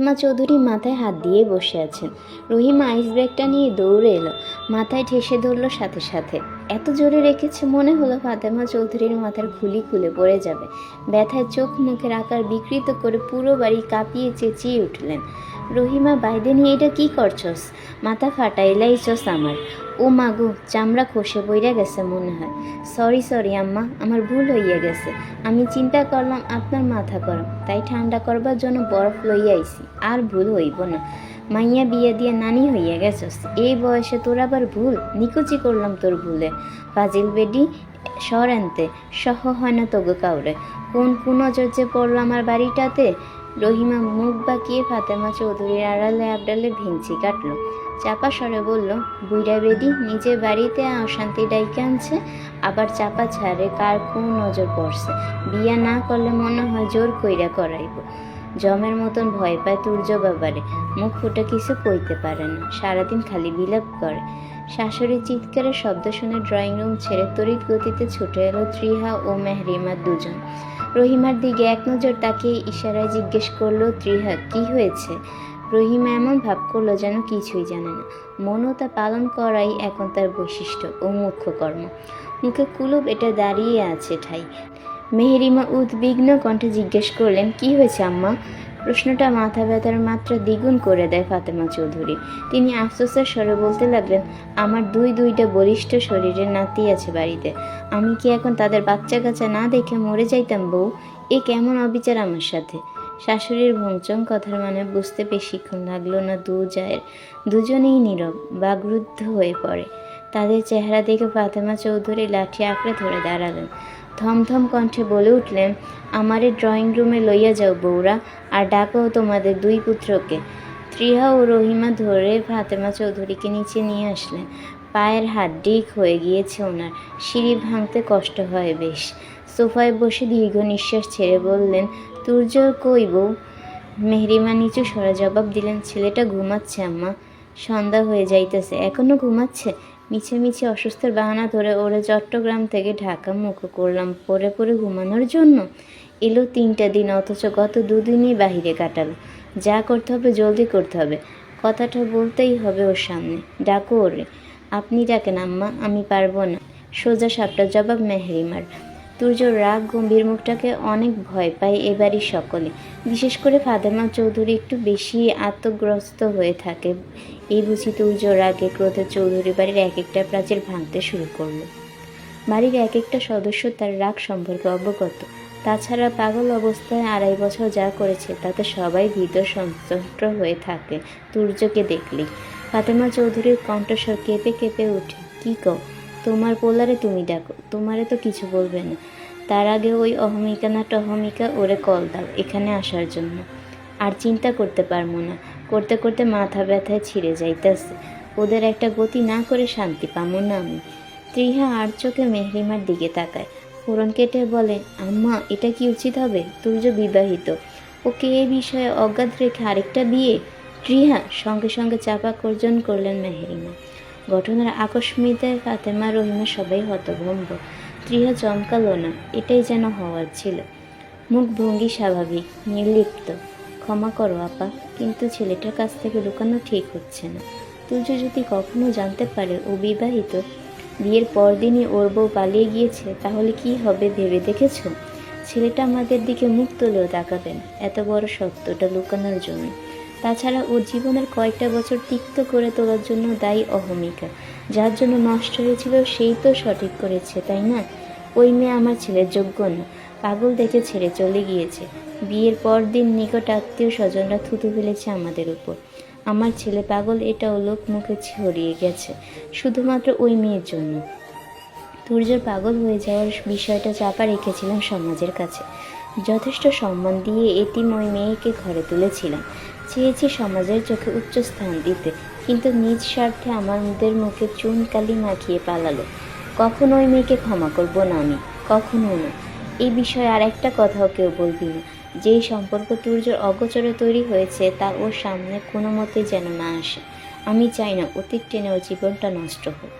ফাতেমা চৌধুরী মাথায় হাত দিয়ে বসে আছেন। রহিমা আইস ব্যাগটা নিয়ে দৌড়ে এলো। মাথায় ঠেসে ধরলো সাথে সাথে। এত জোরে রেখেছে মনে হলো ফাতেমা চৌধুরীর মাথার খুলি খুলে পড়ে যাবে। ব্যথায় চোখ মুখের আকার বিকৃত করে পুরো বাড়ি কাঁপিয়ে চেঁচিয়ে উঠলেন। রহিমা বাইদে নিয়ে, এটা কি করছস? মাথা ফাটাইলাইছস আমার। ও মাগো চামড়া খসে বইরা গেছে মনে হয়। সরি সরি আম্মা, আমার ভুল হইয়া গেছে। আমি চিন্তা করলাম আপনার মাথা গরম, তাই ঠান্ডা করবার জন্য বরফ লইয়া আইছি। আর ভুল হইব না। মাইয়া বিয়া দিয়ে নানি হইয়া গেছস। এই বয়সে তোর আবার ভুল? নিকুচি করলাম তোর ভুলে। ফাজিল বেডি সর আনতে। সহ হয় না তগো কাউরে। কোন কোন নজর যে পড়ল আমার বাড়িটাতে রহিমা মুখ বাঁকিয়ে ফাতেমা চৌধুরীর আড়ালে আবডালে ভেঙচি কাটলো। চাপা স্বরে বলল বুইরা বেদি, নিজের বাড়িতে অশান্তি ডাইকে আনছে, আবার চাপা ছাড়ে কার কোন নজর পড়ছে? বিয়া না করলে মনে হয় জোর কইরা করাইব। জমের মতন ভয় পায় তুর্য বাবারে, মুখ ফুটে কিছু কইতে পারে না, সারাদিন খালি বিলাপ করে। শাশুড়ির চিৎকারের শব্দ শুনে ড্রয়িং রুম ছেড়ে তড়িৎ গতিতে ছুটে এলো ত্রিহা ও মেহরিমা দুজন। রহিমার দিকে এক নজর তাকিয়ে ইশারায় জিজ্ঞেস করল, ত্রিহা, কি হয়েছে? রহিমা এমন ভাব করল যেন কিছুই জানে না। মনতা পালন করাই এখন তার বৈশিষ্ট্য ও মুখ্য কর্ম। মুখে কুলুপ এটা দাঁড়িয়ে আছে ঠাই। মেহেরিমা উদ্বিগ্ন কণ্ঠে জিজ্ঞেস করলেন, কি হয়েছে আম্মা? প্রশ্নটা মাথা ব্যথার মাত্রা দ্বিগুণ করে দেয় ফাতেমা চৌধুরী। তিনি আফসোসের স্বরে বলতে লাগলেন, আমার দুই দুইটা বলিষ্ঠ শরীরের নাতি আছে বাড়িতে। আমি কি এখন তাদের বাচ্চা কাচ্চা না দেখে মরে যাইতাম, বউ? এ কেমন অবিচার আমার সাথে? শাশুড়ির ভংচং কথার মানে বুঝতে বেশিক্ষণ লাগল না দু জায়ের। দুজনেই নীরব বাগরুদ্ধ হয়ে পড়ে। তাদের চেহারা দেখে ফাতেমা চৌধুরী লাঠি আঁকড়ে ধরে দাঁড়ালেন। থমথম কণ্ঠে বলে উঠলেন, আমারে ড্রয়িং রুমে লইয়া যাও বউরা, আর ডাকো তোমাদের দুই পুত্রকে। ত্রিহা ও রহিমা ধরে ফাতেমা চৌধুরীকে নিচে নিয়ে আসলেন। পায়ের হাড্ডি হয়ে গিয়েছে ওনার। সিঁড়ি ভাঙতে কষ্ট হয় বেশ। সোফায় বসে দীর্ঘ নিঃশ্বাস ছেড়ে বললেন, তুর্য কই বউ? মেহরিমা নিচু সরা জবাব দিলেন, ছেলেটা ঘুমাচ্ছে, আম্মা। সন্ধ্যা হয়ে যাইতেছে। এখনও ঘুমাচ্ছে? মিছে অসুস্থের বাহানা ধরে ওরে চট্টগ্রাম থেকে ঢাকা মুখ করলাম, পরে পরে ঘুমানোর জন্য। এলো তিনটা দিন, অথচ গত দুদিনই বাহিরে কাটালো। যা করতে হবে, জলদি করতে হবে। কথাটা বলতেই হবে ওর সামনে। ডাকো ওরে। আপনি ডাকেন, আম্মা, আমি পারব না। সোজা সাপটা জবাব, মেহরিমার। তুর্য রাগ গম্ভীর মুখটাকে অনেক ভয় পায় এবারই সকলে। বিশেষ করে ফাতেমা চৌধুরী একটু বেশি আত্মগ্রস্ত হয়ে থাকে। এই বুঝি তুর্য রাগে ক্রোধে চৌধুরী বাড়ির এক একটা প্রাচীর ভাঙতে শুরু করল। বাড়ির এক একটা সদস্য তার রাগ সম্পর্কে অবগত। তাছাড়া পাগল অবস্থায় আড়াই বছর যা করেছে, তাতে সবাই ভীত সন্তুষ্ট হয়ে থাকে তুর্যকে দেখলেই। ফাতেমা চৌধুরীর কণ্ঠস্বর কেঁপে কেঁপে ওঠে। কী কও? তোমার পোলারে তুমি ডাকো, তোমারে তো কিছু বলবে না। তার আগে ওই অহমিকা না টহমিকা ওরে কল দাও, এখানে আসার জন্য। আর চিন্তা করতে পারব না, করতে করতে মাথা ব্যথায় ছিঁড়ে যাইতেছে। ওদের একটা গতি না করে শান্তি পাবো না আমি। ত্রিহা আর চোখে মেহরিমার দিকে তাকায়। ফোরন কেটে বলে, আম্মা, এটা কি উচিত হবে? তুর্য বিবাহিত। ওকে এ বিষয়ে অজ্ঞাত রেখে আরেকটা বিয়ে? ত্রিহা, সঙ্গে সঙ্গে চাপা কর্জন করলেন মেহরিমা। ঘটনার আকস্মিতায় ফাতেমা রহিমা সবাই হতভম্ব। ত্রিহা চমকালো না, এটাই যেন হওয়ার ছিল। মুখ ভঙ্গি স্বাভাবিক, নির্লিপ্ত। ক্ষমা করো, আপা, কিন্তু ছেলেটার কাছ থেকে লুকানো ঠিক হচ্ছে না। তুর্য যদি কখনো জানতে পারে ও বিবাহিত, বিয়ের পরদিনই ওর বউ পালিয়ে গিয়েছে, তাহলে কি হবে ভেবে দেখেছ? ছেলেটা আমাদের দিকে মুখ তুলেও তাকাবেন এত বড় সত্যটা লুকানোর জন্য। তাছাড়া ওর জীবনের কয়েকটা বছর তিক্ত করে তোলার জন্য দায়ী অহমিকা, যার জন্য নষ্ট হয়েছিল সেই তো সঠিক করেছে, তাই না? ওই মেয়ে আমার ছেলের যোগ্য না। পাগল দেখে ছেড়ে চলে গিয়েছে। বিয়ের পর দিন নিকট আত্মীয় স্বজনরা থুতু ফেলেছে আমাদের উপর। আমার ছেলে পাগল এটাও লোক মুখে ছড়িয়ে গেছে, শুধুমাত্র ওই মেয়ের জন্য। তুর্যের পাগল হয়ে যাওয়ার বিষয়টা চাপা রেখেছিলাম সমাজের কাছে। যথেষ্ট সম্মান দিয়ে এতিম ওই মেয়েকে ঘরে তুলেছিলাম। চেয়েছি সমাজের চোখে উচ্চ স্থান দিতে, কিন্তু নিজ স্বার্থে আমাদের মুখে চুন কালি মাখিয়ে পালালো। কখনো ওই মেয়েকে ক্ষমা করব না আমি, কখনো না। এই বিষয়ে আর একটা কথাও কেউ বলবি না। যেই সম্পর্ক তুর্যর অগোচরে তৈরি হয়েছে, তা ওর সামনে কোনো মতে যেন না আসে। আমি চাই না অতীত টেনে ওর জীবনটা নষ্ট হোক।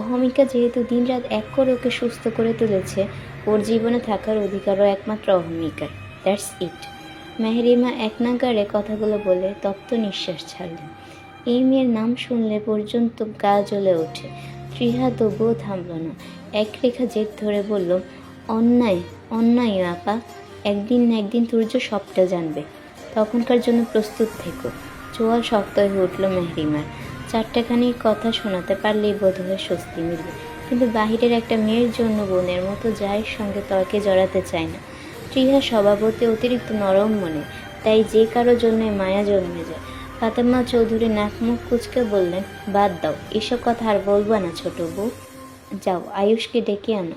অহমিকা যেহেতু দিনরাত এক করে ওকে সুস্থ করে তুলেছে, ওর জীবনে থাকার অধিকারও একমাত্র অহমিকার। That's it. মেহরিমা এক নাগারে কথাগুলো বলে তপ্ত নিঃশ্বাস ছাড়লেন এই মেয়ের নাম শুনলে পর্যন্ত গা জ্বলে ওঠে। ত্রিহা তবুও থামল না। এক রেখা জেদ ধরে বলল, অন্যায় অন্যায় আপা। একদিন না একদিন সূর্য সবটা জানবে। তখনকার জন্য প্রস্তুত থেকো। চোয়াল শক্ত হয়ে উঠল মেহরিমার। চারটাখানি কথা শোনাতে পারলেই বোধহয় স্বস্তি মিলবে। কিন্তু বাহিরের একটা মেয়ের জন্য বোনের মতো যায়ের সঙ্গে তর্কে জড়াতে চায় না। ত্রিহা স্বভাবতে অতিরিক্ত নরম মনে, তাই যে কারও জন্য মায়া জন্মে যায়। ফাতেমা চৌধুরী নাকমুখ কুচকে বললেন, বাদ দাও, এসব কথা আর বলবা না ছোট বউ। যাও, আয়ুষকে ডেকে আনো।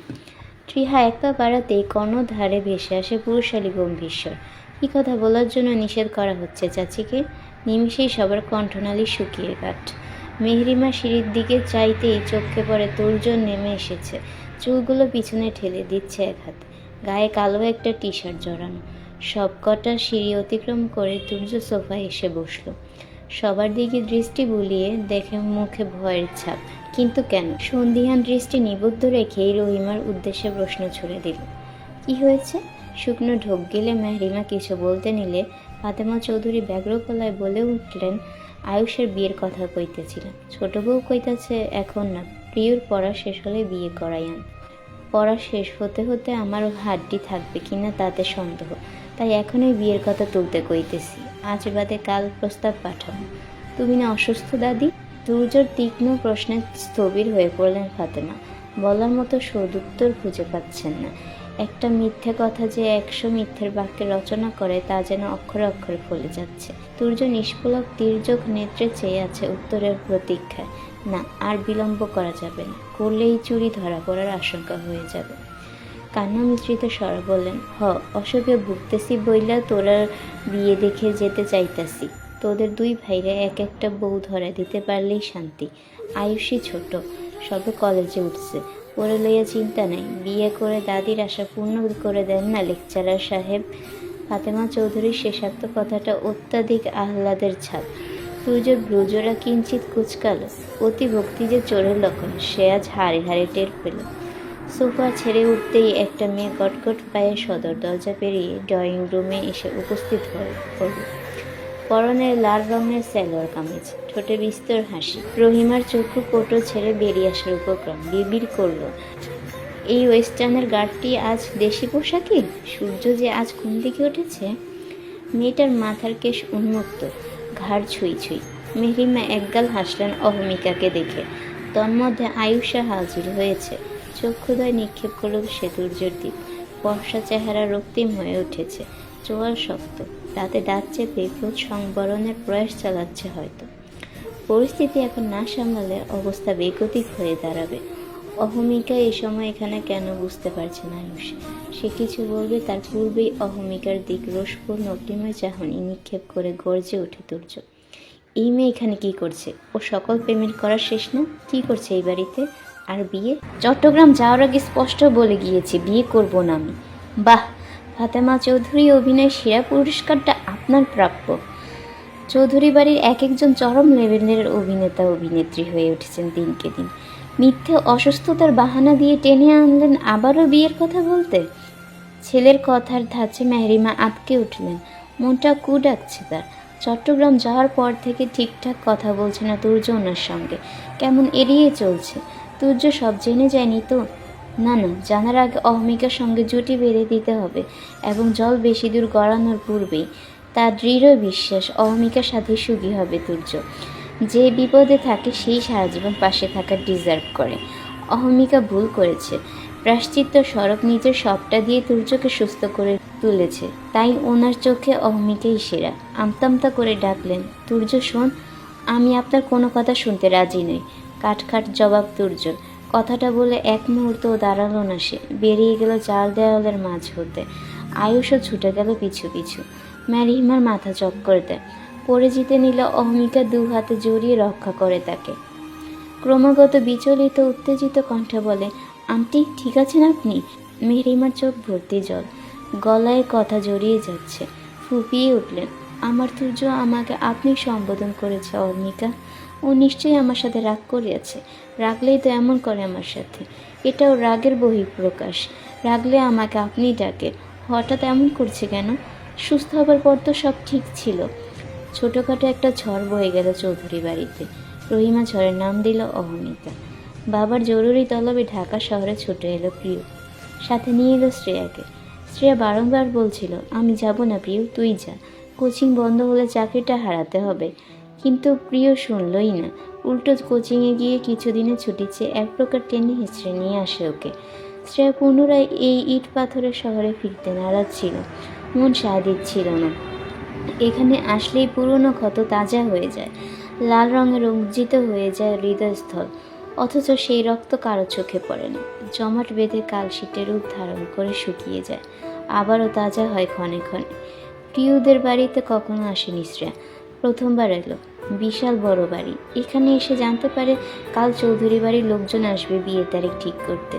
ত্রিহা এক পা বাড়াতেই কর্ণধারে ভেসে আসে পুরুষালী গম্ভীরস্বর কী কথা বলার জন্য নিষেধ করা হচ্ছে চাচিকে? নিমিষেই সবার কণ্ঠনালী শুকিয়ে কাঠ। মেহরিমা সিঁড়ির দিকে চাইতেই চোখে পড়ে তুর্জন নেমে এসেছে। চুলগুলো পিছনে ঠেলে দিচ্ছে এক হাতে। গায়ে কালো একটা টি শার্ট জড়ানো। সব কটা সিঁড়ি অতিক্রম করে তুর্য সোফায় এসে বসল। সবার দিকে দৃষ্টি বুলিয়ে দেখে মুখে ভয়ের ছাপ। কিন্তু কেন? সন্ধিহান দৃষ্টি নিবদ্ধ রেখেই রহিমার উদ্দেশ্যে প্রশ্ন ছুড়ে দিল। কি হয়েছে? শুকনো ঢোক গেলে মেহরিমা কিছু বলতে নিলে ফাতেমা চৌধুরী ব্যগ্র গলায় বলে উঠলেন, আয়ুষের বিয়ের কথা কইতেছিলেন ছোট বউ কইতাছে এখন না, প্রিয়র পড়া শেষ হলে বিয়ে করাইয়ান। পড়া শেষ হতে হতে আমার হাড্ডি থাকবে কিনা তাতে সন্দেহ। তাই এখনই বিয়ের কথা তুলতে কইতেছি। আজ বাদে কাল প্রস্তাব পাঠাবো। তুমি না অসুস্থ, দাদি? দুর্যোর তীক্ষ্ণ প্রশ্নে স্থবির হয়ে পড়লেন ফাতেমা। বলার মতো সদুত্তর খুঁজে পাচ্ছেন না। একটা মিথ্যে কথা যে একশো মিথ্যের বাক্যে রচনা করে তা যেন অক্ষরে অক্ষরে ফলে যাচ্ছে। তুর্য নিষ্পলক তীর্যক নেত্রে চেয়ে আছে উত্তরের প্রতীক্ষায়। না, আর বিলম্ব করা যাবে না। করলেই চুরি ধরা পড়ার আশঙ্কা হয়ে যাবে। কান্না মিশ্রিত স্বরে বললেন, হ অসুখে ভুগতেছি বইলা তোরা বিয়ে দেখে যেতে চাইতাছি। তোদের দুই ভাইরে এক একটা বউ ধরা দিতে পারলেই শান্তি। আয়ুষী ছোট, সবে কলেজে উঠছে। পরে লইয়া চিন্তা নাই। বিয়ে করে দাদির আশা পূর্ণ করে দেন না লেকচারার সাহেব। ফাতেমা চৌধুরীর শেষাক্ত কথাটা অত্যাধিক আহ্লাদের ছাপ। সূর্যের ব্রুজরা কিঞ্চিত কুচকালো। অতি ভক্তি যে চোরের লক্ষণ, সে আজ হাড়ে হাড়ে টের পেল। সোফা ছেড়ে উঠতেই একটা মেয়ে গটগট পায়ে সদর দরজা পেরিয়ে ড্রয়িং রুমে এসে উপস্থিত হয়ে পড়ল পরনের লাল রঙের স্যালোয়ার কামিজ, ঠোঁটে বিস্তর হাসি। রহিমার চক্ষু কোটো ছেড়ে বেরিয়ে আসার উপক্রম বিড়বিড় করল। এই ওয়েস্টার্নের গার্ডটি আজ দেশি পোশাকে? সূর্য যে আজ কোন দিকে উঠেছে? মেয়েটার মাথার কেশ উন্মুক্ত, ঘাড় ছুঁই ছুঁই। মেহরিমা একগাল হাসলেন অহমিকাকে দেখে। তন্মধ্যে আয়ুষা হাজির হয়েছে। চক্ষুদয় নিক্ষেপ করল সেতুর্যর দিক বর্ষা চেহারা রক্তিম হয়ে উঠেছে। চোয়াল শক্ত। রাতে দাঁত চেপে ক্রোধ সংবরণের প্রয়াস চালাচ্ছে হয়তো। পরিস্থিতি এখন না সামলালে অবস্থা বেগতিক হয়ে দাঁড়াবে। অহমিকা এই সময় এখানে কেন বুঝতে পারছে না আয়ুষ সে কিছু বলবে, তার পূর্বেই অহমিকার দিক রোষপূর্ণ অগ্নিময় চাহনি নিক্ষেপ করে গর্জে ওঠে তুর্য এই মেয়ে এখানে কি করছে? ও সকল পেমেন্ট করা শেষ না? কি করছে এই বাড়িতে? আর বিয়ে? চট্টগ্রাম যাওয়ার আগে স্পষ্ট বলে গিয়েছি, বিয়ে করব না আমি। বাহ! ফাতেমা চৌধুরী অভিনয় সেরা পুরস্কারটা আপনার প্রাপ্য। চৌধুরী বাড়ির এক একজন চরম লেভেলের অভিনেতা অভিনেত্রী হয়ে উঠেছেন দিনকে দিন। মিথ্যে অসুস্থতার বাহানা দিয়ে টেনে আনলেন আবারও বিয়ের কথা বলতে? ছেলের কথার ধাঁচে মেহরিমা আটকে উঠলেন। মনটা কু ডাকছে তার। চট্টগ্রাম যাওয়ার পর থেকে ঠিকঠাক কথা বলছে না তুর্য ওনার সঙ্গে। কেমন এড়িয়ে চলছে? তুর্য সব জেনে যায়নি তো? না না, জানার আগে অহমিকার সঙ্গে জুটি বেঁধে দিতে হবে এবং জল বেশি দূর গড়ানোর পূর্বেই তার দৃঢ় বিশ্বাস অহমিকার সাথে সুখী হবে তুর্য। যে বিপদে থাকে সেই সারা জীবন পাশে থাকার ডিজার্ভ করে। অহমিকা ভুল করেছে। প্রাশ্চিত্য সড়ক নিজের সবটা দিয়ে তুর্যকে সুস্থ করে তুলেছে। তাই ওনার চোখে অহমিকাই সেরা। আমতামতা করে ডাকলেন, তুর্য, শোন, আমি আপনার কোনো কথা শুনতে রাজি নই। কাটখাট জবাব তুর্যর। কথাটা বলে এক মুহূর্তও দাঁড়াল না সে। বেরিয়ে গেল চাল দেওয়ালের মাঝ হতে। আয়ুষও ছুটে গেল পিছু পিছু। ম্যারিহিমার মাথা চক্কর দেয়। পড়ে জিতে নিল অহমিকা দু হাতে জড়িয়ে রক্ষা করে তাকে। ক্রমাগত বিচলিত, উত্তেজিত কণ্ঠে বলে, আন্টি, ঠিক আছেন আপনি? মেহরিমার চোখ ভর্তি জল। গলায় কথা জড়িয়ে যাচ্ছে। ফুপিয়ে উঠলেন, আমার তুর্য, আমাকে আপনি সম্বোধন করেছে অর্মিকা ও নিশ্চয়ই আমার সাথে রাগ করিয়াছে। রাগলেই তো এমন করে আমার সাথে। এটাও রাগের বহিঃপ্রকাশ। রাগলে আমাকে আপনি ডাকে হঠাৎ এমন করছে কেন? সুস্থ হবার পর তো সব ঠিক ছিল। ছোটোখাটো একটা ঝড় বয়ে গেল চৌধুরী বাড়িতে। রহিমা ঝড়ের নাম দিল অহমিতা। বাবার জরুরি তলবে ঢাকা শহরে ছুটে এলো প্রিয়। সাথে নিয়ে এলো শ্রেয়াকে। শ্রেয়া বারংবার বলছিল, আমি যাব না প্রিয়, তুই যা। কোচিং বন্ধ হলে চাকরিটা হারাতে হবে। কিন্তু প্রিয় শুনলই না। উল্টো কোচিংয়ে গিয়ে কিছুদিনের ছুটি চেয়ে এক প্রকার টেনে হিচড়ে নিয়ে আসে ওকে। শ্রেয়া পুনরায় এই ইট পাথরের শহরে ফিরতে নারাজ ছিল। মন সায় দিচ্ছিল না। এখানে আসলেই পুরনো ক্ষত তাজা হয়ে যায়। লাল রঙে রঞ্জিত হয়ে যায় হৃদয়স্থল। অথচ সেই রক্ত কারও চোখে পড়ে না। জমাট বেঁধে কালশিটে রূপ ধারণ করে শুকিয়ে যায়। আবারও তাজা হয় ক্ষণে ক্ষণে। প্রিয়দের বাড়িতে কখনো আসেনি শ্রেয়া। প্রথমবার এলো। বিশাল বড় বাড়ি। এখানে এসে জানতে পারে কাল চৌধুরী বাড়ির লোকজন আসবে বিয়ের তারিখ ঠিক করতে।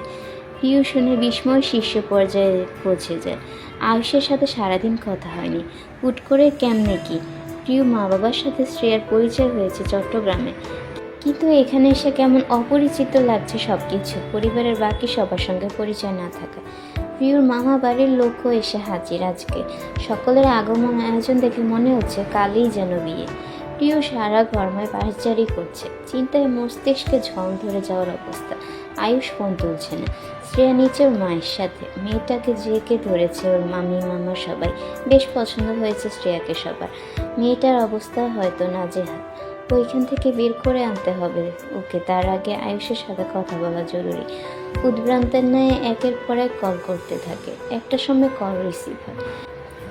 প্রিয় শুনে বিস্ময় শীর্ষ পর্যায়ে পৌঁছে যায়। আয়ুষের সাথে সারাদিন কথা হয়নি। হুট করে কেমনে কি? প্রিয় মা বাবার সাথে শ্রেয়ার পরিচয় হয়েছে চট্টগ্রামে। কিন্তু এখানে এসে কেমন অপরিচিত লাগছে সব কিছু পরিবারের বাকি সবার সঙ্গে পরিচয় না থাকা। প্রিয়র মামা বাড়ির লোকও এসে হাজির আজকে। সকলের আগমন আয়োজন দেখে মনে হচ্ছে কালই যেন বিয়ে। প্রিয় সারা ঘরময় পাশজারি করছে। চিন্তায় মস্তিষ্কে ঝড় ধরে যাওয়ার অবস্থা। আয়ুষ ফোন তুলছে না। শ্রেয়া নিচে ওর মায়ের সাথে। মেয়েটাকে জেকে ধরেছে ওর মামি, মামা সবাই। বেশ পছন্দ হয়েছে শ্রেয়াকে সবার। মেয়েটার অবস্থা হয়তো নাজেহাল। ওইখান থেকে বের করে আনতে হবে। ওকে, তার আগে আয়ুষের সাথে কথা বলা জরুরি। উদ্ভ্রান্তের ন্যায় একের পর এক কল করতে থাকে। একটা সময় কল রিসিভ হয়।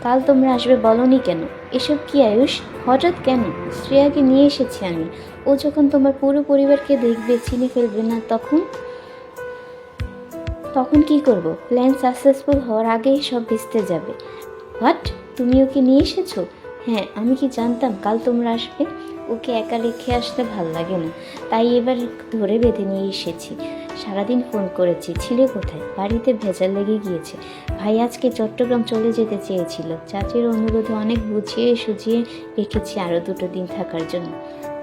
কাল তোমরা আসবে বলনি কেন? এসব কি আয়ুষ? হঠাৎ কেন? শ্রেয়াকে নিয়ে এসেছি আমি। ও যখন তোমার পুরো পরিবারকে দেখবে, চিনে ফেলবে না, তখন? তখন কি করব? প্ল্যান সাকসেসফুল হওয়ার আগেই সব ভেস্তে যাবে। হোয়াট তুমি ওকে নিয়ে এসেছ? হ্যাঁ আমি কি জানতাম কাল তোমরা আসবে? ওকে একা রেখে আসতে ভালো লাগে না। তাই এবার ধরে বেঁধে নিয়ে এসেছি। সারাদিন ফোন করেছি, ছিলে কোথায়? বাড়িতে ভেজাল লেগে গিয়েছে। ভাই, আজকে চট্টগ্রাম চলে যেতে চেয়েছিল। চাচির অনুরোধে অনেক বুঝিয়ে সুঝিয়ে রেখেছি আরও দুটো দিন থাকার জন্য।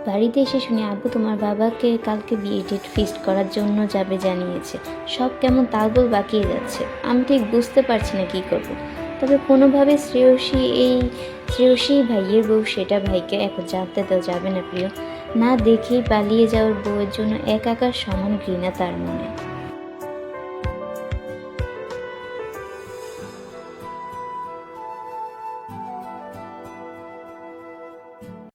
বাড়িতে এসে শুনি, আব্বু, তোমার বাবাকে কালকে বিয়ে ডেট ফিক্সড করার জন্য যাবে, জানিয়েছে। সব কেমন তালগোল বাকিয়ে যাচ্ছে। আমি ঠিক বুঝতে পারছি না কী করব। তবে কোনোভাবে শ্রেয়সী এই শ্রেয়সী ভাইয়ের বউ সেটা ভাইকে এখন জানতে দেওয়া যাবে না প্রিয়। না দেখেই পালিয়ে যাওয়ার বউয়ের জন্য এক আকার সমান ঘৃণা তার মনে।